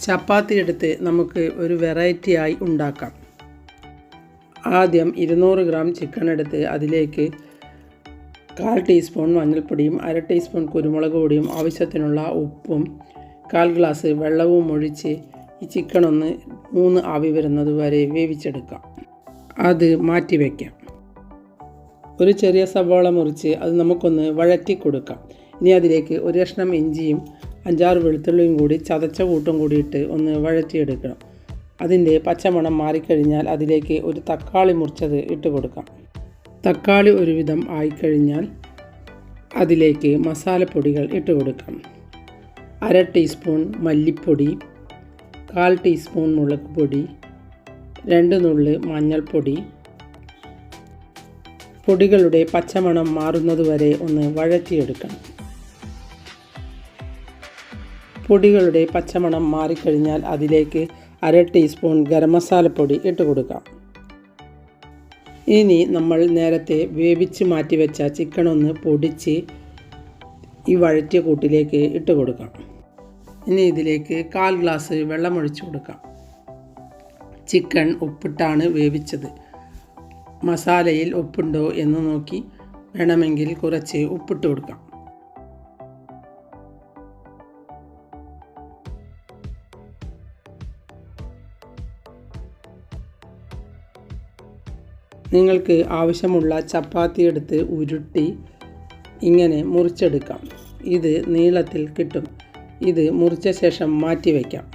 ചപ്പാത്തി എടുത്ത് നമുക്ക് ഒരു വെറൈറ്റി ആയി ഉണ്ടാക്കാം. ആദ്യം ഇരുന്നൂറ് ഗ്രാം ചിക്കൻ എടുത്ത് അതിലേക്ക് കാൽ ടീസ്പൂൺ മഞ്ഞൾപ്പൊടിയും അര ടീസ്പൂൺ കുരുമുളക് പൊടിയും ആവശ്യത്തിനുള്ള ഉപ്പും കാൽ ഗ്ലാസ് വെള്ളവും ഒഴിച്ച് ഈ ചിക്കൻ ഒന്ന് മൂന്ന് ആവി വരുന്നത് വരെ വേവിച്ചെടുക്കാം. അത് മാറ്റി വയ്ക്കാം ഒരു ചെറിയ സവാള മുറിച്ച് അത് നമുക്കൊന്ന് വഴറ്റി കൊടുക്കാം. ഇനി അതിലേക്ക് ഒരു കഷ്ണം ഇഞ്ചിയും അഞ്ചാറ് വെളുത്തുള്ളിയും കൂടി ചതച്ച കൂട്ടും കൂടിയിട്ട് ഒന്ന് വഴറ്റിയെടുക്കണം. അതിന്റെ പച്ചമണം മാറിക്കഴിഞ്ഞാൽ അതിലേക്ക് ഒരു തക്കാളി മുറിച്ചത് ഇട്ട് കൊടുക്കാം. തക്കാളി ഒരുവിധം ആയിക്കഴിഞ്ഞാൽ അതിലേക്ക് മസാലപ്പൊടികൾ ഇട്ട് കൊടുക്കാം. അര ടീസ്പൂൺ മല്ലിപ്പൊടി കാൽ ടീസ്പൂൺ മുളക് പൊടി രണ്ട് നുള്ള് മഞ്ഞൾപ്പൊടി. പൊടികളുടെ പച്ചമണം മാറുന്നതുവരെ ഒന്ന് വഴറ്റിയെടുക്കണം. പൊടികളുടെ പച്ചമണം മാറിക്കഴിഞ്ഞാൽ അതിലേക്ക് അര ടീസ്പൂൺ ഗരം മസാലപ്പൊടി ഇട്ട് കൊടുക്കാം. ഇനി നമ്മൾ നേരത്തെ വേവിച്ച് മാറ്റിവെച്ച ചിക്കൻ ഒന്ന് പൊടിച്ച് ഈ വഴറ്റിയ കൂട്ടിലേക്ക് ഇട്ട് കൊടുക്കാം. ഇനി ഇതിലേക്ക് കാൽ ഗ്ലാസ് വെള്ളം കൊടുക്കാം. ചിക്കൻ ഉപ്പിട്ടാണ് വേവിച്ചത്. മസാലയിൽ ഉപ്പുണ്ടോ എന്ന് നോക്കി വേണമെങ്കിൽ കുറച്ച് ഉപ്പിട്ട് കൊടുക്കാം. നിങ്ങൾക്ക് ആവശ്യമുള്ള ചപ്പാത്തി എടുത്ത് ഉരുട്ടി ഇങ്ങനെ മുറിച്ചെടുക്കാം. ഇത് നീളത്തിൽ കിട്ടും. ഇത് മുറിച്ച ശേഷം മാറ്റി വയ്ക്കാം.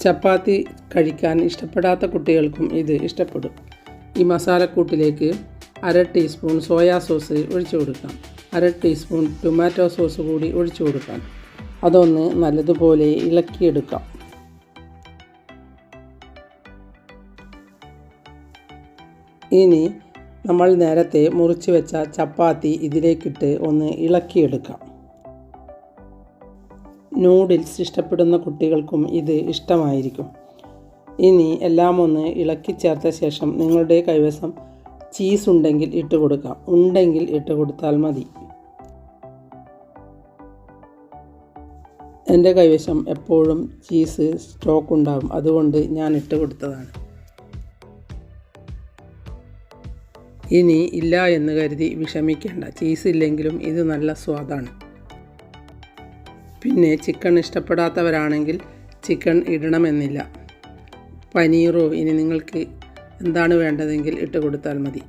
ചപ്പാത്തി കഴിക്കാൻ ഇഷ്ടപ്പെടാത്ത കുട്ടികൾക്കും ഇത് ഇഷ്ടപ്പെടും. ഈ മസാലക്കൂട്ടിലേക്ക് അര ടീസ്പൂൺ സോയാ സോസ് ഒഴിച്ചു കൊടുക്കാം. അര ടീസ്പൂൺ ടൊമാറ്റോ സോസ് കൂടി ഒഴിച്ചു കൊടുക്കാം. അതൊന്ന് നല്ലതുപോലെ ഇളക്കിയെടുക്കാം. ഇനി നമ്മൾ നേരത്തെ മുറിച്ച് വെച്ച ചപ്പാത്തി ഇതിലേക്കിട്ട് ഒന്ന് ഇളക്കിയെടുക്കാം. നൂഡിൽസ് ഇഷ്ടപ്പെടുന്ന കുട്ടികൾക്കും ഇത് ഇഷ്ടമായിരിക്കും. ഇനി എല്ലാം ഒന്ന് ഇളക്കി ചേർത്ത ശേഷം നിങ്ങളുടെ കൈവശം ചീസ് ഉണ്ടെങ്കിൽ ഇട്ട് കൊടുക്കാം. ഉണ്ടെങ്കിൽ ഇട്ട് കൊടുത്താൽ മതി. എന്റെ കൈവശം എപ്പോഴും ചീസ് സ്റ്റോക്ക് ഉണ്ടാകും. അതുകൊണ്ട് ഞാൻ ഇട്ട് കൊടുത്തതാണ്. ഇനി ഇല്ല എന്ന് കരുതി വിഷമിക്കേണ്ട. ചീസ് ഇല്ലെങ്കിലും ഇത് നല്ല സ്വാദാണ്. പിന്നെ ചിക്കൻ ഇഷ്ടപ്പെടാത്തവരാണെങ്കിൽ ചിക്കൻ ഇടണമെന്നില്ല. പനീറോ ഇനി നിങ്ങൾക്ക് എന്താണ് വേണ്ടതെങ്കിൽ ഇട്ട് കൊടുത്താൽ മതി.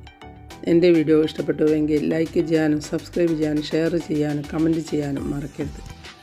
എന്റെ വീഡിയോ ഇഷ്ടപ്പെട്ടുവെങ്കിൽ ലൈക്ക് ചെയ്യാനും സബ്സ്ക്രൈബ് ചെയ്യാനും ഷെയർ ചെയ്യാനും കമന്റ് ചെയ്യാനും മറക്കരുത്.